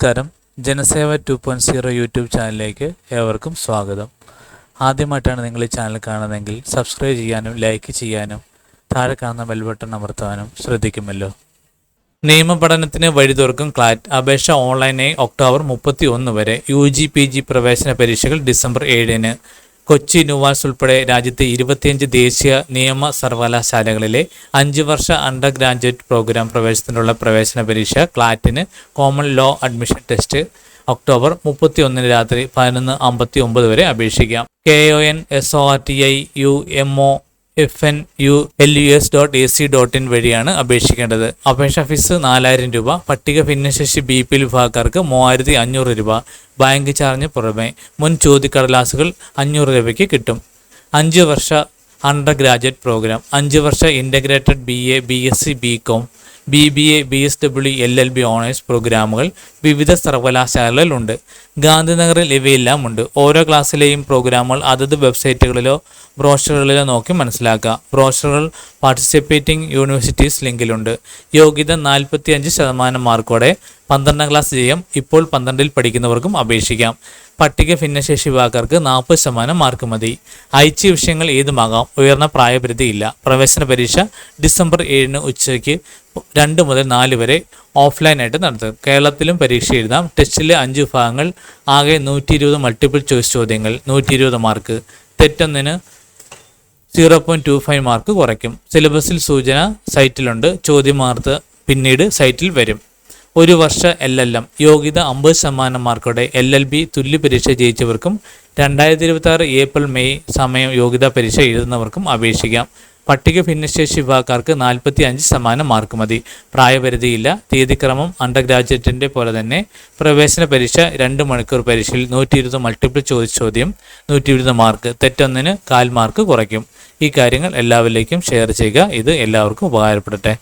നമസ്കാരം. Janaseva two point zero YouTube ചാനലിലേക്ക് ഏവർക്കും സ്വാഗതം. ആദ്യമായിട്ടാണ് നിങ്ങൾ ഈ ചാനൽ കാണുന്നതെങ്കിൽ സബ്സ്ക്രൈബ് ചെയ്യാനും ലൈക്ക് ചെയ്യാനും താഴെ കാണുന്ന ബെൽ ബട്ടൺ അമർത്താനും ശ്രദ്ധിക്കുമല്ലോ. നിയമപഠനത്തിന് വഴി തുറക്കും ക്ലാറ്റ്. അപേക്ഷ ഓൺലൈനായി ഒക്ടോബർ മുപ്പത്തി ഒന്ന് വരെ യു ജി പി ജി പ്രവേശന പരീക്ഷകൾ ഡിസംബർ ഏഴിന്. കൊച്ചി നുവാസ് ഉൾപ്പെടെ രാജ്യത്തെ ഇരുപത്തിയഞ്ച് ദേശീയ നിയമ സർവകലാശാലകളിലെ അഞ്ച് വർഷ അണ്ടർ ഗ്രാജുവേറ്റ് പ്രോഗ്രാം പ്രവേശനത്തിനുള്ള പ്രവേശന പരീക്ഷ ക്ലാറ്റിന് common law admission test October മുപ്പത്തി ഒന്നിന് രാത്രി പതിനൊന്ന് അമ്പത്തി ഒമ്പത് വരെ അപേക്ഷിക്കാം. K O N S O R T I U M O F N U L U S dot A C dot in വഴിയാണ് അപേക്ഷിക്കേണ്ടത്. അപേക്ഷാ ഫീസ് നാലായിരം രൂപ. പട്ടിക ഭിന്നശേഷി ബി പി എൽ വിഭാഗക്കാർക്ക് മൂവായിരത്തി അഞ്ഞൂറ് രൂപ. ബാങ്ക് ചാർജ് പുറമെ മുൻ ചോദ്യക്കടലാസുകൾ അഞ്ഞൂറ് രൂപയ്ക്ക് കിട്ടും. അഞ്ച് വർഷ അണ്ടർ ഗ്രാജുവേറ്റ് പ്രോഗ്രാം. അഞ്ച് വർഷ integrated B A B S C B com. B B A B S W L L B honours പ്രോഗ്രാമുകൾ വിവിധ സർവകലാശാലകളിലുണ്ട്. ഗാന്ധിനഗറിൽ ഇവയെല്ലാം ഉണ്ട് ഓരോ ക്ലാസ്സിലെയും പ്രോഗ്രാമുകൾ അതത് വെബ്സൈറ്റുകളിലോ ബ്രോഷറുകളിലോ നോക്കി മനസ്സിലാക്കുക. ബ്രോഷറുകൾ പാർട്ടിസിപ്പേറ്റിംഗ് യൂണിവേഴ്സിറ്റീസ് ലിങ്കിലുണ്ട്. യോഗ്യത നാൽപ്പത്തി അഞ്ച് ശതമാനം മാർക്കോടെ പന്ത്രണ്ടാം ക്ലാസ് ചെയ്യാം ഇപ്പോൾ പന്ത്രണ്ടിൽ പഠിക്കുന്നവർക്കും അപേക്ഷിക്കാം. പട്ടിക ഭിന്നശേഷി വിഭാഗക്കാർക്ക് നാൽപ്പത് ശതമാനം മാർക്ക് മതി. ഐച്ഛ്യ വിഷയങ്ങൾ ഏതുമാകാം? ഉയർന്ന പ്രായപരിധി ഇല്ല. പ്രവേശന പരീക്ഷ ഡിസംബർ ഏഴിന് ഉച്ചയ്ക്ക് രണ്ട് മുതൽ നാല് വരെ ഓഫ്ലൈനായിട്ട് നടത്തും. കേരളത്തിലും പരീക്ഷ എഴുതാം. ടെസ്റ്റിലെ അഞ്ച് വിഭാഗങ്ങൾ ആകെ നൂറ്റി ഇരുപത് മൾട്ടിപ്പിൾ ചോയ്സ് ചോദ്യങ്ങൾ നൂറ്റി ഇരുപത് mark. തെറ്റൊന്നിന് zero point two five mark കുറയ്ക്കും. സിലബസിൽ സൂചന സൈറ്റിലുണ്ട്. ചോദ്യമാർക്ക് പിന്നീട് സൈറ്റിൽ വരും. ഒരു വർഷ എൽ എൽ എം യോഗ്യത അമ്പത് ശതമാനം മാർക്കോടെ എൽ എൽ ബി തുല്യ പരീക്ഷ ജയിച്ചവർക്കും രണ്ടായിരത്തി ഇരുപത്തി ആറ് ഏപ്രിൽ മെയ് സമയം യോഗ്യതാ പരീക്ഷ എഴുതുന്നവർക്കും അപേക്ഷിക്കാം. പട്ടിക ഭിന്നശേഷി വിഭാഗക്കാർക്ക് നാൽപ്പത്തി അഞ്ച് ശതമാനം മാർക്ക് മതി. പ്രായപരിധിയില്ല തീയതിക്രമം അണ്ടർ ഗ്രാജുവേറ്റിന്റെ പോലെ തന്നെ പ്രവേശന പരീക്ഷ രണ്ട് മണിക്കൂർ പരീക്ഷയിൽ നൂറ്റി ഇരുപത് മൾട്ടിപ്പിൾ ചോദ്യ ചോദ്യം നൂറ്റി ഇരുപത് മാർക്ക് തെറ്റൊന്നിന് കാൽ മാർക്ക് കുറയ്ക്കും. ഈ കാര്യങ്ങൾ എല്ലാവരിലേക്കും ഷെയർ ചെയ്യുക. ഇത് എല്ലാവർക്കും ഉപകാരപ്പെടട്ടെ.